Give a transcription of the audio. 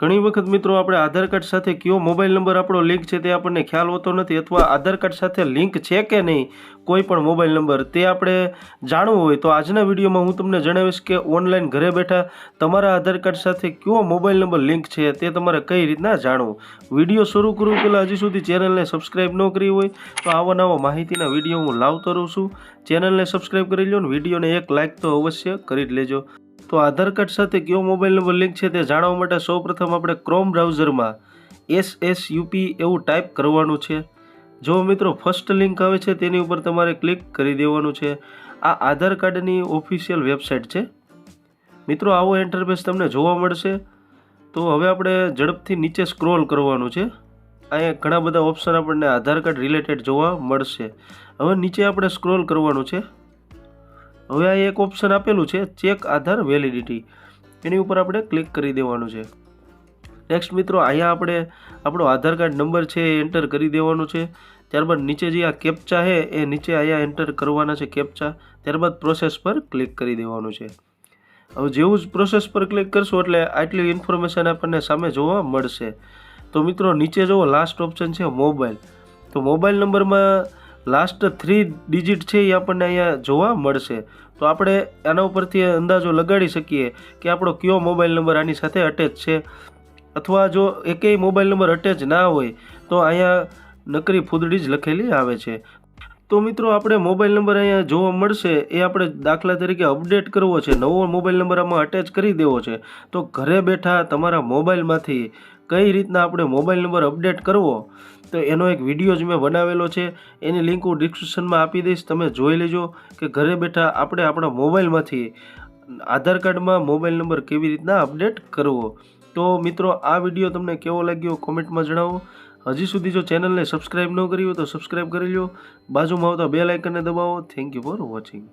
ઘણી વખત મિત્રો આપણે આધાર કાર્ડ સાથે કયો મોબાઈલ નંબર આપણો લિંક છે તે આપણને ખ્યાલ હોતો નથી અથવા આધાર કાર્ડ સાથે લિંક છે કે નહીં, કોઈ પણ મોબાઈલ નંબર, તે આપણે જાણવું હોય તો આજના વિડીયોમાં હું તમને જણાવીશ કે ઓનલાઈન ઘરે બેઠા તમારા આધાર કાર્ડ સાથે કયો મોબાઈલ નંબર લિંક છે તે તમારે કઈ રીતના જાણવું. વીડિયો શરૂ કરવું પહેલાં હજી સુધી ચેનલને સબસ્ક્રાઈબ ન કરી હોય તો આવા નવા માહિતીના વીડિયો હું લાવતો રહું છું. ચેનલને સબસ્ક્રાઈબ કરી લો ને વિડીયોને એક લાઇક તો અવશ્ય કરી જ લેજો. તો આધાર કાર્ડ સાથે કયો મોબાઈલ નંબર લિંક છે તે જાણવા માટે સૌપ્રથમ આપણે ક્રોમ બ્રાઉઝરમાં એસ એસ યુપી એવું ટાઈપ કરવાનું છે. જો મિત્રો ફર્સ્ટ લિંક આવે છે તેની ઉપર તમારે ક્લિક કરી દેવાનું છે. આ આધાર કાર્ડની ઓફિશિયલ વેબસાઇટ છે. મિત્રો આવો ઇન્ટરફેસ તમને જોવા મળશે. તો હવે આપણે ઝડપથી નીચે સ્ક્રોલ કરવાનું છે. અહીંયા ઘણા બધા ઓપ્શન આપણને આધાર કાર્ડ રિલેટેડ જોવા મળશે. હવે નીચે આપણે સ્ક્રોલ કરવાનું છે. હવે આ એક ઓપ્શન આપેલું છે ચેક આધાર વેલિડિટી એની ઉપર આપણે ક્લિક કરી દેવાનું છે. નેક્સ્ટ મિત્રો, અહીંયા આપણે આપણો આધાર કાર્ડ નંબર છે એ એન્ટર કરી દેવાનું છે. ત્યારબાદ નીચે જે આ કેપ્ચા છે, એ નીચે અહીંયા એન્ટર કરવાના છે કેપ્ચા ત્યારબાદ પ્રોસેસ પર ક્લિક કરી દેવાનું છે. હવે જેવું જ પ્રોસેસ પર ક્લિક કરશું એટલે આટલી ઇન્ફોર્મેશન આપણને સામે જોવા મળશે. તો મિત્રો, નીચે જુઓ લાસ્ટ ઓપ્શન છે મોબાઈલ તો મોબાઈલ નંબરમાં લાસ્ટ થ્રી ડિજિટ છે એ આપણને અહીંયા જોવા મળશે. તો આપણે આના ઉપરથી અંદાજો લગાડી શકીએ કે આપણો કયો મોબાઈલ નંબર આની સાથે અટેચ છે. અથવા જો એકેય મોબાઈલ નંબર અટેચ ના હોય, તો અહીંયા નકરી ફૂદડી જ લખેલી આવે છે. તો મિત્રો આપણે મોબાઈલ નંબર અહીંયા જોવા મળશે, એ આપણે દાખલા તરીકે અપડેટ કરવો છે, નવો મોબાઈલ નંબર આમાં અટેચ કરી દેવો છે. તો ઘરે બેઠા તમારા મોબાઈલમાંથી કઈ રીતના આપણે મોબાઈલ નંબર અપડેટ કરવો, તો એનો એક વીડિયો જ મેં બનાવેલો છે. એની લિંક હું ડિસ્ક્રિપ્શનમાં આપી દઈશ, તમે જોઈ લેજો કે ઘરે બેઠા આપણે આપણા મોબાઈલમાંથી આધાર કાર્ડમાં મોબાઈલ નંબર કેવી રીતના અપડેટ કરવો. તો મિત્રો, આ વીડિયો તમને કેવો લાગ્યો કોમેન્ટમાં જણાવો. હજી સુધી જો ચેનલને સબસ્ક્રાઈબ ન કરી હોય તો સબસ્ક્રાઈબ કરી લો બાજુમાં આવતા બે લાઇકનને દબાવો. Thank you for watching